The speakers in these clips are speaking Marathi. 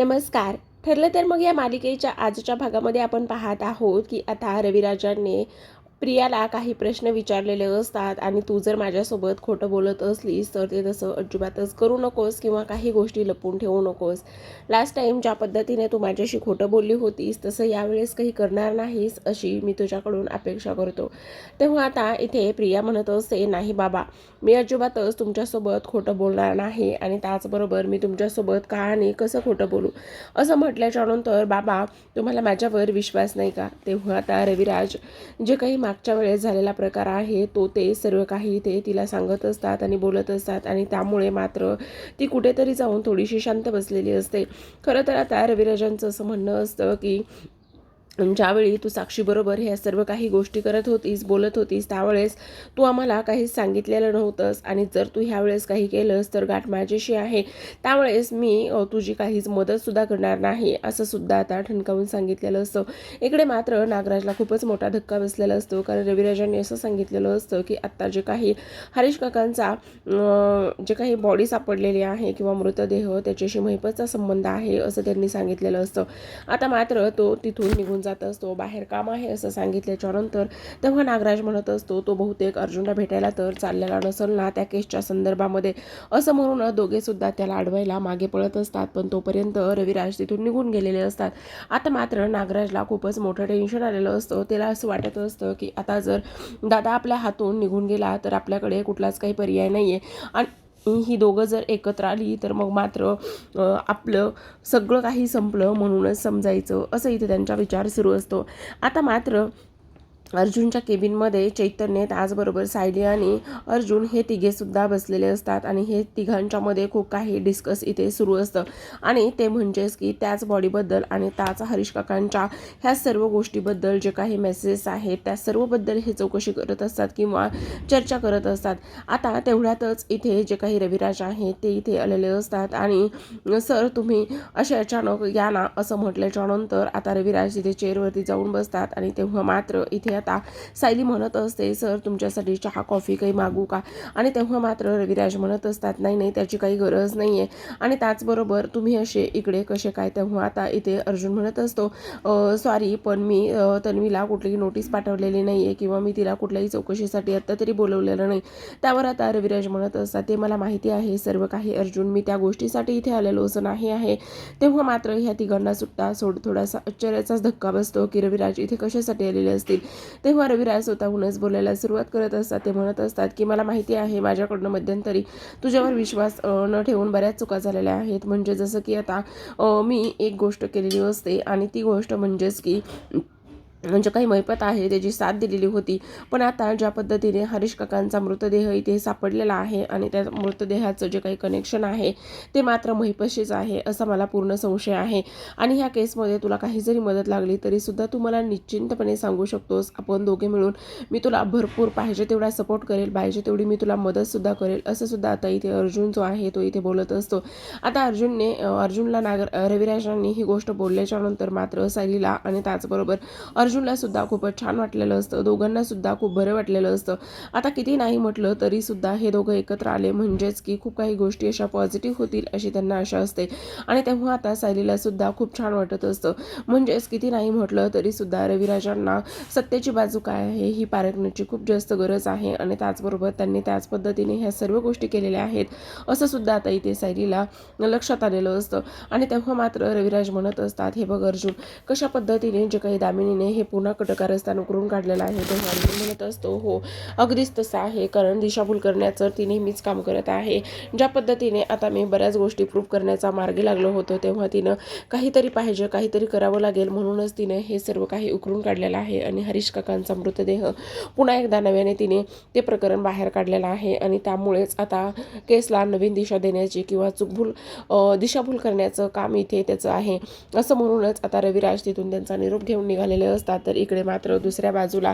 नमस्कार. ठरलं तर मग या मालिकेच्या आजच्या भागामध्ये आपण पाहत आहोत की आता रविराजांनी प्रियाला काही प्रश्न विचारलेले असतात आणि तू जर माझ्यासोबत खोटं बोलत असलीस तर ते तसं अजिबातच करू नकोस किंवा काही गोष्टी लपून ठेवू नकोस. लास्ट टाईम ज्या पद्धतीने तू माझ्याशी खोटं बोलली होतीस तसं यावेळेस काही करणार नाहीस अशी मी तुझ्याकडून अपेक्षा करतो. तेव्हा आता इथे प्रिया म्हणत असते नाही बाबा मी अजिबातच तुमच्यासोबत खोटं बोलणार नाही आणि त्याचबरोबर मी तुमच्यासोबत का आणि कसं खोटं बोलू? असं म्हटल्याच्या नंतर बाबा तुम्हाला माझ्यावर विश्वास नाही का? तेव्हा आता रविराज जे काही मागच्या वेळेस झालेला प्रकार आहे तो ते सर्व काही ते तिला सांगत असतात आणि बोलत असतात आणि त्यामुळे मात्र ती कुठेतरी जाऊन थोडीशी शांत बसलेली असते. खरं तर आता रविराजांचं असं म्हणणं असतं की ज्यावेळी तू साक्षीबरोबर ह्या सर्व काही गोष्टी करत होतीस बोलत होतीस त्यावेळेस तू आम्हाला काहीच सांगितलेलं नव्हतंस. आणि जर तू ह्यावेळेस काही केलंस तर गाठ माझ्याशी आहे. त्यावेळेस मी तुझी काहीच मदतसुद्धा करणार नाही असं सुद्धा आता ठणकावून सांगितलेलं असतं. इकडे मात्र नागराजला खूपच मोठा धक्का बसलेला असतो. कारण रविराजांनी असं सांगितलेलं असतं की आत्ता जे काही हरीश काकांचा जे काही बॉडी सापडलेली आहे किंवा मृतदेह त्याच्याशी महिपतचा संबंध आहे असं त्यांनी सांगितलेलं असतं. आता मात्र तो तिथून निघून जा जात असतो बाहेर काम आहे असं सांगितल्याच्या नंतर तेव्हा नागराज म्हणत असतो तो बहुतेक अर्जुनला भेटायला तर चाललेला नसल ना त्या केसच्या संदर्भामध्ये. असं म्हणून दोघे सुद्धा त्याला अडवायला मागे पळत असतात पण तोपर्यंत रविराज तिथून निघून गेलेले असतात. आता मात्र नागराजला खूपच मोठं टेन्शन आलेलं असतं. त्याला असं वाटत असतं की आता जर दादा आपल्या हातून निघून गेला तर आपल्याकडे कुठलाच काही पर्याय नाही आहे आणि ही दोघं जर एकत्र आली तर मग मात्र आपलं सगळं काही संपलं म्हणूनच समजायचं असं इथे त्यांचा विचार सुरू असतो. आता मात्र अर्जुनच्या केबिनमध्ये चैतन्य त्याचबरोबर सायली आणि अर्जुन हे तिघेसुद्धा बसलेले असतात आणि हे तिघांच्यामध्ये खूप काही डिस्कस इथे सुरू असतं. आणि ते म्हणजेच की त्याच बॉडीबद्दल आणि त्याच हरीश काकांच्या ह्या सर्व गोष्टीबद्दल जे काही मेसेजेस आहेत त्या सर्वबद्दल हे चौकशी करत असतात किंवा चर्चा करत असतात. आता तेवढ्यातच इथे जे काही रविराज आहेत ते इथे आलेले असतात आणि सर तुम्ही असे अचानक या ना असं म्हटल्याच्या नंतर आता रविराज तिथे चेअरवरती जाऊन बसतात आणि तेव्हा मात्र इथे आता सायली म्हणत असते सर तुमच्यासाठी चहा कॉफी काही मागू का? आणि तेव्हा मात्र रविराज म्हणत असतात नाही नाही त्याची काही गरज नाही आहे आणि त्याचबरोबर तुम्ही असे इकडे कसे काय? तेव्हा आता इथे अर्जुन म्हणत असतो सॉरी पण मी तन्वीला कुठलीही नोटीस पाठवलेली नाही आहे किंवा मी तिला कुठल्याही चौकशीसाठी आत्ता तरी बोलवलेलं नाही. त्यावर आता रविराज म्हणत असतात ते मला माहिती आहे सर्व काही अर्जुन मी त्या गोष्टीसाठी इथे आलेलो असं नाही आहे. तेव्हा मात्र ह्या तिघांना सुट्टा सोड थोडासा आश्चर्याचाच धक्का बसतो की रविराज इथे कशासाठी आलेले असतील. तेव्हा रविराज स्वतःहूनच बोलायला सुरुवात करत असतात. ते म्हणत असतात की मला माहिती आहे माझ्याकडनं मध्यंतरी तुझ्यावर विश्वास न ठेवून बऱ्याच चुका झालेल्या आहेत. म्हणजे जसं की आता मी एक गोष्ट केलेली असते आणि ती गोष्ट म्हणजेच की म्हणजे काही मैपत आहे त्याची साथ दिलेली होती. पण आता ज्या पद्धतीने हरीश काकांचा मृतदेह इथे सापडलेला आहे आणि त्या मृतदेहाचं जे काही कनेक्शन आहे ते मात्र महिपशीच आहे असा मला पूर्ण संशय आहे. आणि ह्या केसमध्ये तुला काही जरी मदत लागली तरीसुद्धा तू मला निश्चिंतपणे सांगू शकतोस. आपण दोघे मिळून मी तुला भरपूर पाहिजे तेवढा सपोर्ट करेल पाहिजे तेवढी मी तुला मदतसुद्धा करेल असं सुद्धा आता इथे अर्जुन जो आहे तो इथे बोलत असतो. आता अर्जुनने अर्जुनला नागर रविराजांनी ही गोष्ट बोलल्याच्यानंतर मात्र सायलीला आणि त्याचबरोबर अर्जुन अर्जुनलासुद्धा खूपच छान वाटलेलं असतं. दोघांनासुद्धा खूप बरं वाटलेलं असतं. आता किती नाही म्हटलं तरीसुद्धा हे दोघं एकत्र आले म्हणजेच की खूप काही गोष्टी अशा पॉझिटिव्ह होतील अशी त्यांना आशा असते. आणि तेव्हा आता सायलीलासुद्धा खूप छान वाटत असतं. म्हणजेच किती नाही म्हटलं तरीसुद्धा रविराजांना सत्तेची बाजू काय आहे ही पारखण्याची खूप जास्त गरज आहे. आणि त्याचबरोबर त्यांनी त्याच पद्धतीने ह्या सर्व गोष्टी केलेल्या आहेत. असं सुद्धा आता इथे सायलीला लक्षात आलेलं असतं. आणि तेव्हा मात्र रविराज म्हणत असतात हे बघ अर्जुन कशा पद्धतीने जे काही दामिनीने हे हे पुन्हा कटकारस्थान उकरून काढलेलं आहे. तेव्हा मी म्हणत असतो हो अगदीच तसं आहे कारण दिशाभूल करण्याचं ती नेहमीच काम करत आहे. ज्या पद्धतीने आता मी बऱ्याच गोष्टी प्रूव्ह करण्याचा मार्गी लागलो होतो तेव्हा तिनं काहीतरी पाहिजे काहीतरी करावं लागेल म्हणूनच तिनं हे सर्व काही उकरून काढलेलं आहे आणि हरीश काकांचा मृतदेह पुन्हा एकदा नव्याने तिने ते प्रकरण बाहेर काढलेलं आहे आणि त्यामुळेच आता केसला नवीन दिशा देण्याची किंवा चुकभूल दिशाभूल करण्याचं काम इथे त्याचं आहे. असं म्हणूनच आता रविराज तिथून त्यांचा निरोप घेऊन निघालेले असतात. असतात तर इकडे मात्र दुसऱ्या बाजूला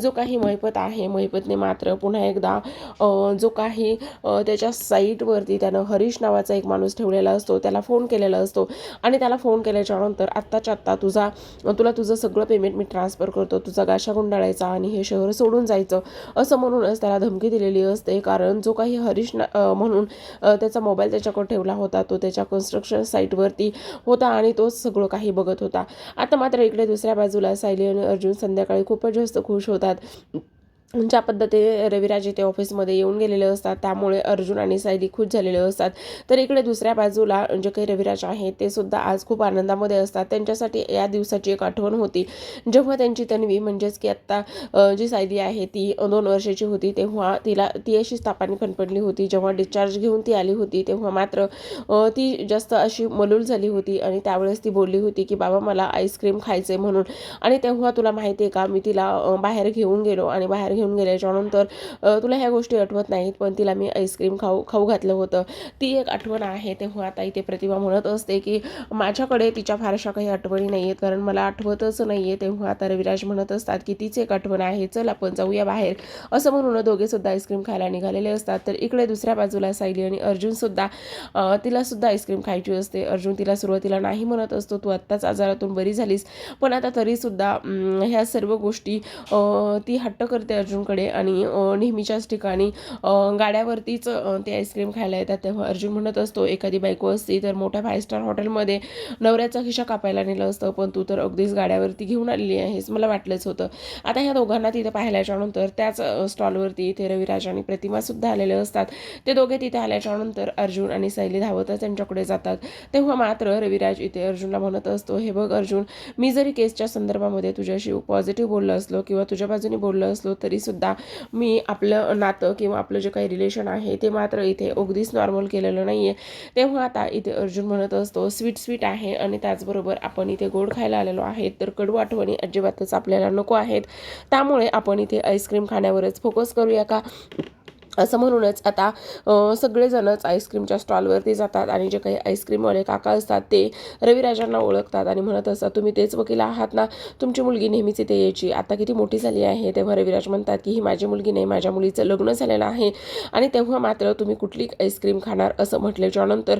जो काही महिपत आहे महिपतने मात्र पुन्हा एकदा जो काही त्याच्या साईटवरती त्यानं हरीश नावाचा एक माणूस ठेवलेला असतो त्याला फोन केलेला असतो. आणि त्याला फोन केल्याच्यानंतर आत्ताच्या आत्ता तुझा तुला तुझं सगळं पेमेंट मी ट्रान्सफर करतो तुझा गाशा गुंडाळायचा आणि हे शहर सोडून जायचं असं म्हणूनच त्याला धमकी दिलेली असते. कारण जो काही हरीश ना म्हणून त्याचा मोबाईल त्याच्याकडे ठेवला होता तो त्याच्या कन्स्ट्रक्शन साईटवरती होता आणि तोच सगळं काही बघत होता. आता मात्र इकडे दुसऱ्या बाजूला सायली आणि अर्जुन संध्याकाळी खूपच जास्त खुश होतात. ज्या पद्धतीने रविराज इथे ऑफिसमध्ये येऊन गेलेले असतात त्यामुळे अर्जुन आणि सायली खुश झालेले असतात. तर इकडे दुसऱ्या बाजूला जे काही रविराज आहे ते सुद्धा आज खूप आनंदामध्ये असतात. त्यांच्यासाठी या दिवसाची एक आठवण होती. जेव्हा त्यांची तन्वी म्हणजेच की आत्ता जी सायली आहे ती दोन वर्षाची होती तेव्हा तिला ती अशी तापाने फणफणली होती. जेव्हा डिस्चार्ज घेऊन ती आली होती तेव्हा मात्र ती जास्त अशी मलूल झाली होती आणि त्यावेळेस ती बोलली होती की बाबा मला आईस्क्रीम खायचे म्हणून. आणि तेव्हा तुला माहिती आहे का मी तिला बाहेर घेऊन गेलो आणि बाहेर घेऊन गेल्याच्यानंतर अ, तुला ह्या गोष्टी आठवत नाहीत पण तिला मी आईस्क्रीम खाऊ खाऊ घातलं होतं. ती एक आठवण आहे तेव्हा आता इथे प्रतिभा म्हणत असते की माझ्याकडे तिच्या फारशा काही आठवणी नाही आहेत कारण मला आठवतच नाही आहे तेव्हा आता रविराज म्हणत असतात की तीच एक आठवण आहे चल आपण जाऊया बाहेर. असं म्हणून दोघेसुद्धा आईस्क्रीम खायला निघालेले असतात. तर इकडे दुसऱ्या बाजूला सायली आणि अर्जुनसुद्धा तिलासुद्धा आईस्क्रीम खायची असते. अर्जुन तिला सुरुवातीला नाही म्हणत असतो तू आत्ताच आजारातून बरी झालीस. पण आता तरीसुद्धा ह्या सर्व गोष्टी ती हट्ट करते अर्जुनकडे आणि नेहमीच्याच ठिकाणी गाड्यावरतीच ते आईस्क्रीम खायला येतात. तेव्हा अर्जुन म्हणत असतो एखादी बायको असती तर मोठ्या फाय स्टार हॉटेलमध्ये नवऱ्याचा खिशा कापायला नेलं असतं पण तू तर अगदीच गाड्यावरती घेऊन आलेली आहेस. मला वाटलंच होतं. आता ह्या दोघांना तिथं पाहिल्याच्या नंतर त्याच स्टॉलवरती इथे रविराज आणि प्रतिमासुद्धा आलेले असतात. ते दोघे तिथे आल्याच्यानंतर अर्जुन आणि सैली धावतच त्यांच्याकडे जातात. तेव्हा मात्र रविराज इथे अर्जुनला म्हणत असतो हे बघ अर्जुन मी जरी केसच्या संदर्भामध्ये तुझ्याशी पॉझिटिव्ह बोललो असलो किंवा तुझ्या बाजूने बोललो असलो तरी तरीसुद्धा मी आपलं नातं किंवा आपलं जे काही रिलेशन आहे ते मात्र इथे अगदीच नॉर्मल केलेलं नाही आहे तेव्हा आता इथे अर्जुन म्हणत असतो स्वीट स्वीट आहे. आणि त्याचबरोबर आपण इथे गोड खायला आलेलो आहे तर कडू आठवणी अजिबातच आपल्याला नको आहेत. त्यामुळे आपण इथे आईस्क्रीम खाण्यावरच फोकस करूया का? असं म्हणूनच आता सगळेजणच आईस्क्रीमच्या स्टॉलवरती जातात आणि जे काही आईस्क्रीमवाले काका असतात ते रविराजांना ओळखतात आणि म्हणत असतात तुम्ही तेच वकील आहात ना? तुमची मुलगी नेहमीच इथे यायची. आता किती मोठी झाली आहे. तेव्हा रविराज म्हणतात की ही माझी मुलगी नाही माझ्या मुलीचं लग्न झालेलं आहे. आणि तेव्हा मात्र तुम्ही कुठली आईस्क्रीम खाणार असं म्हटल्याच्या नंतर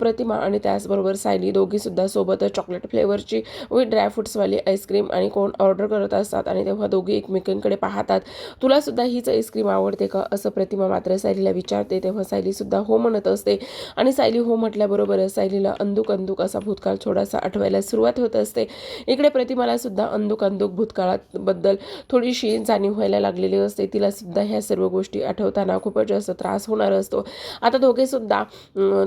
प्रतिमा आणि त्याचबरोबर सायली दोघीसुद्धा सोबतच चॉकलेट फ्लेवरची विथ ड्रायफ्रुट्सवाली आईस्क्रीम आणि कोण ऑर्डर करत असतात आणि तेव्हा दोघी एकमेकींकडे पाहतात तुलासुद्धा हीच आईस्क्रीम आवडते का? असं प्रतिमा मात्र सायलीला विचारते तेव्हा सायलीसुद्धा हो म्हणत असते. आणि सायली हो म्हटल्याबरोबरच सायलीला अंदुक अंदुक असा भूतकाळ थोडासा आठवायला सुरुवात होत असते. इकडे प्रतिमाला सुद्धा अंदुक अंदुक भूतकाळाबद्दल थोडीशी जाणीव व्हायला लागलेली असते. तिला सुद्धा ह्या सर्व गोष्टी आठवताना खूपच जास्त त्रास होणार असतो. आता दोघेसुद्धा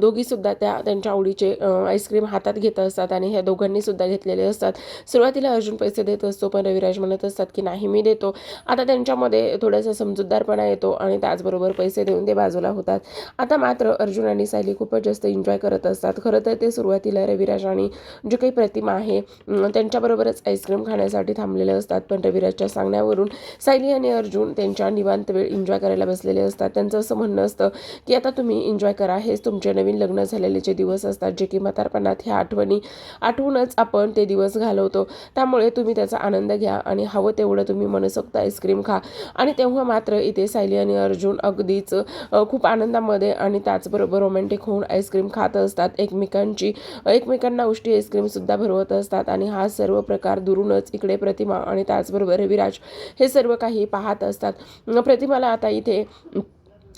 दोघीसुद्धा त्या त्यांच्या आवडीचे आईस्क्रीम हातात घेत असतात आणि ह्या दोघांनी सुद्धा घेतलेले असतात. सुरुवातीला अर्जुन पैसे देत असतो पण रविराज म्हणत असतात की नाही मी देतो. आता त्यांच्यामध्ये थोडासा समजूतदारपणा येतो आणि त्याचबरोबर पैसे देऊन ते बाजूला होतात. आता मात्र अर्जुन आणि सायली खूपच जास्त एन्जॉय करत असतात. खरं तर ते सुरुवातीला रविराज आणि जी काही प्रतिमा आहे त्यांच्याबरोबरच आईस्क्रीम खाण्यासाठी थांबलेले असतात. पण रविराजच्या सांगण्यावरून सायली आणि अर्जुन त्यांच्या निवांत वेळ एन्जॉय करायला बसलेले असतात. त्यांचं असं म्हणणं असतं की आता तुम्ही एन्जॉय करा. हेच तुमचे नवीन लग्न झालेले जे दिवस असतात जे की म्हातारपणात ह्या आठवणी आठवूनच आपण ते दिवस घालवतो. त्यामुळे तुम्ही त्याचा आनंद घ्या आणि हवं तेवढं तुम्ही मनसोक्त आईस्क्रीम खा. आणि तेव्हा मात्र इथे सायली आणि अर्जुन अगदीच खूप आनंदामध्ये आणि त्याचबरोबर रोमॅन्टिक होऊन आईस्क्रीम खात असतात. एकमेकांची एकमेकांना उष्टी आईस्क्रीमसुद्धा भरवत असतात आणि हा सर्व प्रकार दुरूनच इकडे प्रतिमा आणि त्याचबरोबर रविराज हे सर्व काही पाहत असतात. प्रतिमाला आता इथे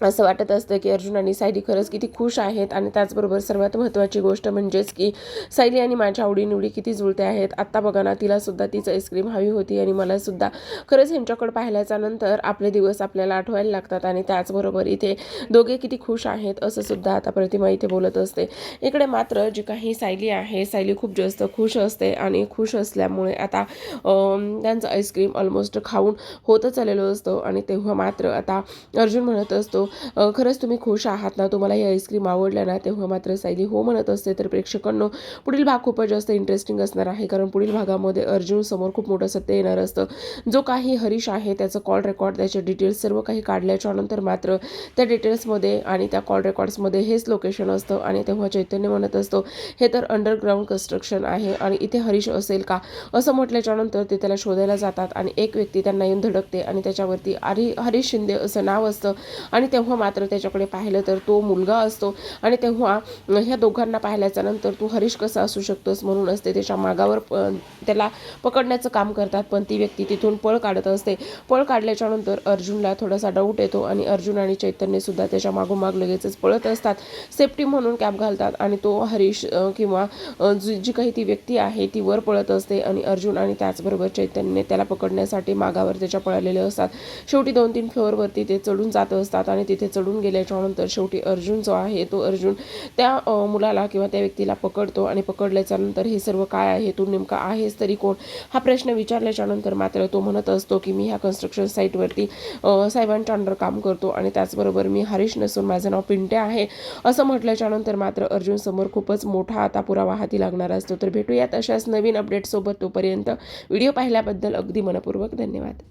असं वाटत असतं की अर्जुन आणि सायली खरंच किती खुश आहेत. आणि त्याचबरोबर सर्वात महत्त्वाची गोष्ट म्हणजेच की सायली आणि माझ्या आवडीनिवडी किती जुळते आहेत. आत्ता बघा ना तिलासुद्धा तीच आईस्क्रीम हवी होती आणि मलासुद्धा खरंच ह्यांच्याकडे पाहिल्याच्या नंतर आपले दिवस आपल्याला आठवायला लागतात आणि त्याचबरोबर इथे दोघे किती खुश आहेत असं सुद्धा आता प्रतिमा इथे बोलत असते. इकडे मात्र जी काही सायली आहे सायली खूप जास्त खुश असते आणि खुश असल्यामुळे आता त्यांचं आईस्क्रीम ऑलमोस्ट खाऊन होतच आलेलो असतो आणि तेव्हा मात्र आता अर्जुन म्हणत असतो खरंच तुम्ही खुश आहात ना? तुम्हाला ही आईस्क्रीम आवडल्या ना? तेव्हा मात्र सायली हो म्हणत असते. तर प्रेक्षकांनो पुढील भाग खूपच जास्त इंटरेस्टिंग असणार आहे. कारण पुढील भागामध्ये अर्जुन समोर खूप मोठं सत्य येणार असतं. जो काही हरीश आहे त्याचं कॉल रेकॉर्ड त्याचे डिटेल्स सर्व काही काढल्याच्या नंतर मात्र त्या डिटेल्समध्ये आणि त्या कॉल रेकॉर्ड्समध्ये हेच लोकेशन असतं आणि तेव्हा चैतन्य म्हणत असतो हे तर अंडरग्राऊंड कन्स्ट्रक्शन आहे आणि इथे हरीश असेल का? असं म्हटल्याच्या नंतर ते त्याला शोधायला जातात आणि एक व्यक्ती त्यांना येऊन धडकते आणि त्याच्यावरती हरी हरीश शिंदे असं नाव असतं आणि तेव्हा मात्र त्याच्याकडे पाहिलं तर तो मुलगा असतो आणि तेव्हा ह्या दोघांना पाहिल्याच्या नंतर तू हरीश कसा असू शकतोस म्हणून असते त्याच्या मागावर प- त्याला पकडण्याचं काम करतात. पण ती व्यक्ती तिथून पळ काढत असते. पळ काढल्याच्या नंतर अर्जुनला थोडासा डाऊट येतो आणि अर्जुन आणि चैतन्यसुद्धा त्याच्या मागोमाग लगेचच पळत असतात. सेफ्टी म्हणून कॅप घालतात आणि तो हरीश किंवा जी जी काही ती व्यक्ती आहे ती वर पळत असते आणि अर्जुन आणि त्याचबरोबर चैतन्य त्याला पकडण्यासाठी मागावर त्याच्या पळालेले असतात. शेवटी दोन तीन फ्लोअरवरती ते चढून जात असतात आणि तिथे चढून गेल्याच्यानंतर शेवटी अर्जुन जो आहे तो अर्जुन त्या मुलाला किंवा त्या व्यक्तीला पकडतो आणि पकडल्याच्यानंतर हे सर्व काय आहे तू नेमका आहेस तरी कोण? हा प्रश्न विचारल्याच्यानंतर मात्र तो म्हणत असतो की मी ह्या कन्स्ट्रक्शन साईटवरती साहेबांच्या अंडर काम करतो आणि त्याचबरोबर मी हरीश नसून माझं नाव पिंटे आहे. असं म्हटल्याच्यानंतर मात्र अर्जुन समोर खूपच मोठा आता पुरावा हाती लागणार असतो. तर भेटूयात अशाच नवीन अपडेटसोबत तोपर्यंत. व्हिडिओ पाहिल्याबद्दल अगदी मनपूर्वक धन्यवाद.